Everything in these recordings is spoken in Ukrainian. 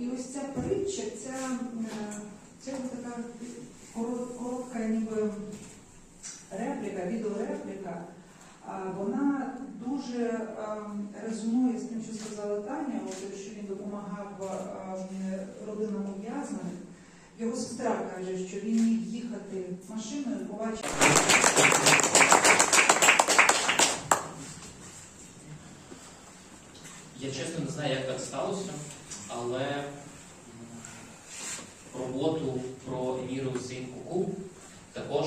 І ось ця притча, ця, е, ця така коротка ніби репліка, відеорепліка, вона дуже ем, резонує з тим, що сказала Таня, що він допомагав ем, родинам ув'язнених. Його сестра каже, що він міг їхати машиною, побачити. Я чесно не знаю, як так сталося, але роботу про Еміру Син Куку також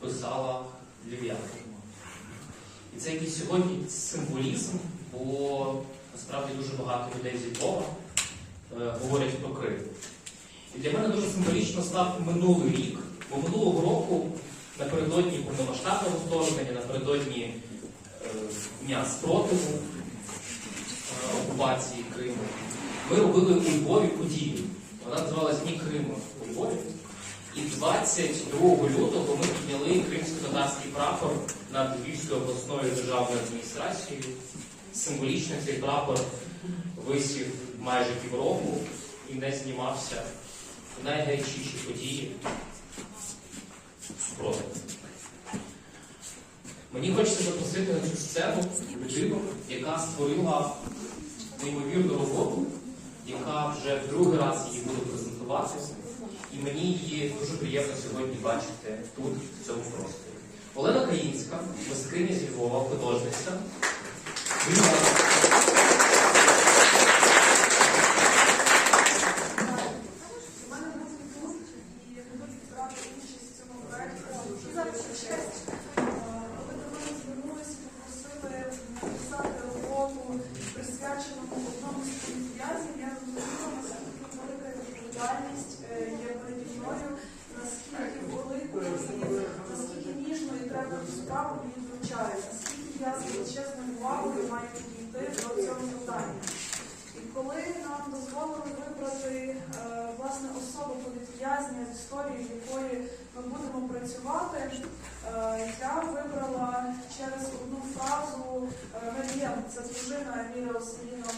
писала Львів'янка. І це якийсь сьогодні символізм, бо насправді дуже багато людей зі Львова е, говорять про Крим. І для мене дуже символічно став минулий рік, бо минулого року напередодні повномасштабного вторгнення, напередодні е, дня спротиву окупації Криму, ми робили у Львові подію. Вона називалась Дні Криму у Львові. І 22 лютого ми підняли кримсько-татарський прапор над Львівською обласною державною адміністрацією. Символічно цей прапор висів майже півроку і не знімався в найгарячіші події спротиву. Мені хочеться запросити на цю сцену людину, яка створила неймовірну роботу, яка вже в другий раз її буде презентувати. І мені її дуже приємно сьогодні бачити тут, в цьому просторі. Олена Каїнська, мисткиня зі Львова, художниця. Привіт. У мене був тут і не буду брати участь в цьому проєкті. І зараз ще честь. Е, Коли до мене звернулися, попросили написати роботу, присвячену одному з політв'язнів, я розуміла, наскільки велика відповідальність е, є переді мною, наскільки великою і наскільки ніжною треба цю справу мені вручають, наскільки я з величезною увагою маю підійти до цього питання. І коли нам дозволили вибрати е, власне особу політв'язня з історією, якої ми будемо працювати, е, я вибрала через одну фразу е, це дружина Еміра Оселіна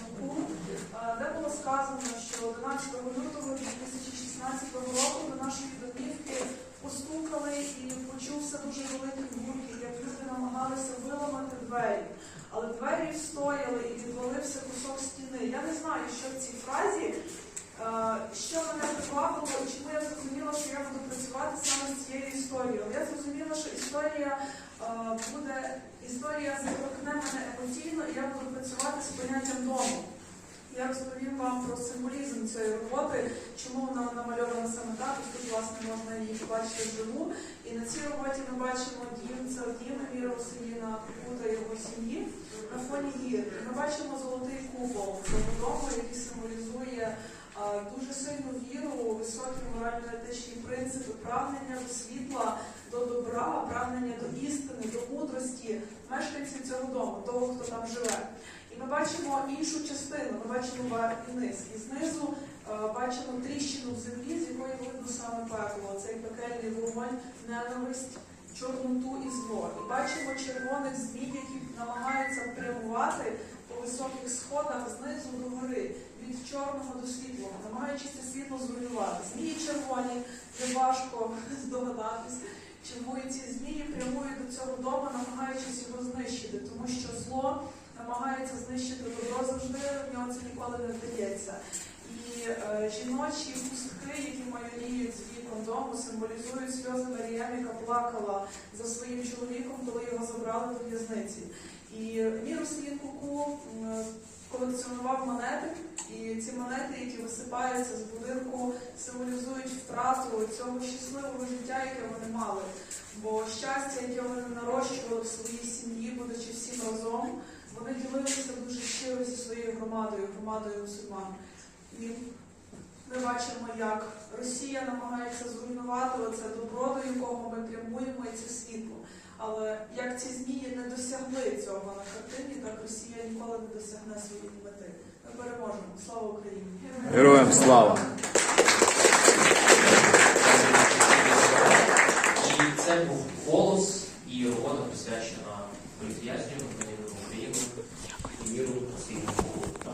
е, де було сказано, що 11 лютого 2016 року до нашої домівки постукали і почувся дуже великий гуркіт, як люди намагалися виламати двері. Але двері встояли і відвалився кусок стіни. Я не знаю, що в цій що мене привабило, і чому я зрозуміла, що я буду працювати саме з цією історією. Я зрозуміла, що історія е, буде, історія заторкне мене емоційно, і я буду працювати з поняттям дому. Я розповім вам про символізм цієї роботи, чому вона намальована саме так, тут, власне, можна її побачити вживу. І на цій роботі ми бачимо дім, це дім Еміра Василіна Кута його сім'ї на фоні гір. Ми бачимо золотий купол який символізує а, дуже сильну віру, у високі морально-етичні принципи, прагнення до світла, до добра, прагнення до істини, до мудрості мешканців цього дому, того, хто там живе. І ми бачимо іншу частину, ми бачимо верх і низ. І знизу е, бачимо тріщину в землі, з якої видно саме пекло, цей пекельний вогонь, ненависть, чорноту і зло. І бачимо червоних змій, які намагаються прямувати по високих сходах знизу до гори, від чорного до світлого, намагаючись це світло зруйнувати. Змії червоні, неважко здогадатись. Чому ці змії прямують до цього дому, намагаючись його знищити, тому що зло намагається знищити добро завжди, в нього це ніколи не вдається. І е, жіночі пустки, які майоріють з вікон дому, символізують сльози Маріям, яка плакала за своїм чоловіком, коли його забрали до в'язниці. І Куку м, колекціонував монети, і ці монети, які висипаються з будинку, символізують втрату цього щасливого життя, яке вони мали. Бо щастя, яке вони нарощували в своїй сім'ї, будучи всім разом, вони ділилися дуже щиро зі своєю громадою, громадою мусульман. І ми бачимо, як Росія намагається зруйнувати оце добро, до якого ми прямуємо, і це світло. Але як ці змії не досягли цього на картині, так Росія ніколи не досягне своєї мети. Ми переможемо. Слава Україні! Героям слава! І це був голос і робота присвячена політв'язню, України і міру освітнього. А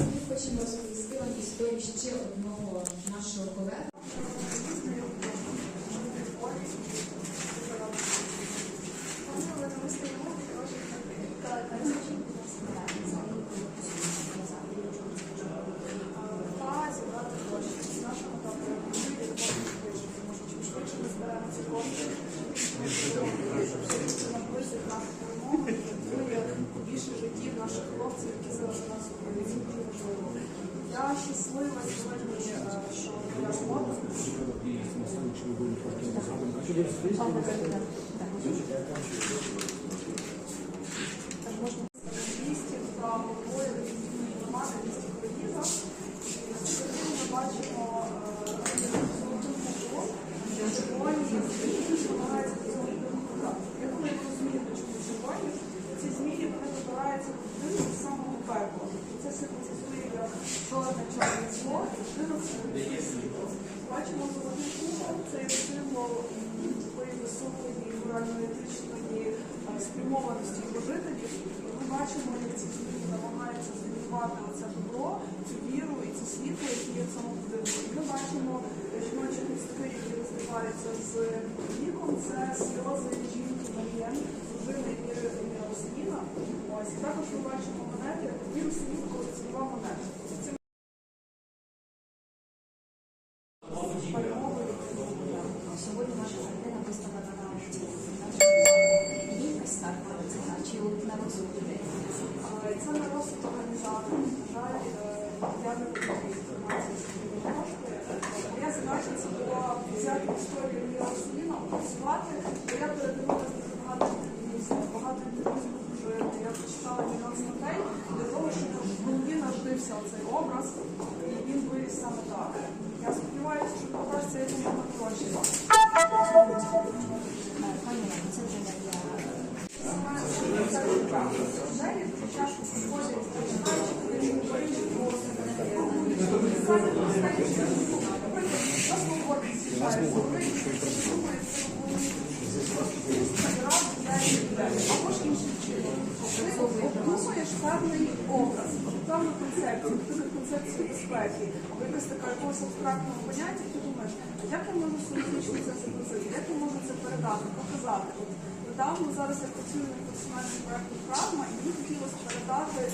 ми хочемо розповісти вам історію ще одного нашого колеги. Більше життів наших хлопців, які зараз у нас у Україні, дуже важливо. Я щаслива сьогодні, е, що моя робота Місті та головою релігійної громади в місті Києва. І сьогодні ми бачимо червоні змії намагаються до цього привикати. Я думаю, ви розумієте, чому червоні. Ці змії вони вибираються туди з самого пекла. І це символізує як чорне чорне зло, світло. Бачимо золотий купол, це символ такої високої морально-етичної е, спрямованості його жителів. Ми бачимо, як ці змії намагаються зруйнувати оце добро, цю віру і це світло, яке є в самому будинку. Ми бачимо е, жіночі листки, які розливаються з віком. Це сльози жінки Мар'єн, дружини Росіїна. Ось і також ми бачимо монети. Віру Сім'ї колекціонова монета. Ці Сьогодні наша картина Е, Це на організатора. На жаль, е, я не володію інформацією, з якою. Я задача була взяти історію Ліра Росліна, опрацювати, бо я передивилася багато інтерв'ю, багато інтерв'ю дружиною. Я прочитала мільйон статей для того, щоб в голові цей образ, і він виріс саме так. Обдумуєш певний образ, певну концепцію, концепцію безпеки, якось така якогось абстрактного поняття, ти думаєш, як я можу символічно це зобразити, як я можу це передати, показати. От Недавно зараз я працюю над персональним проєктом Травма, і мені хотілося передати е,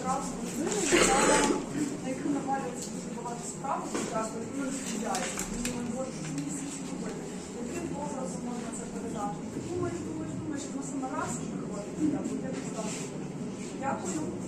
травму людини, яка на яку навалюється дуже багато справ, не. І думаю, боже, що мені робити? Яким образом можна це передати? Думаєш, думаєш, думаєш, воно саме раз і виходить. Дякую.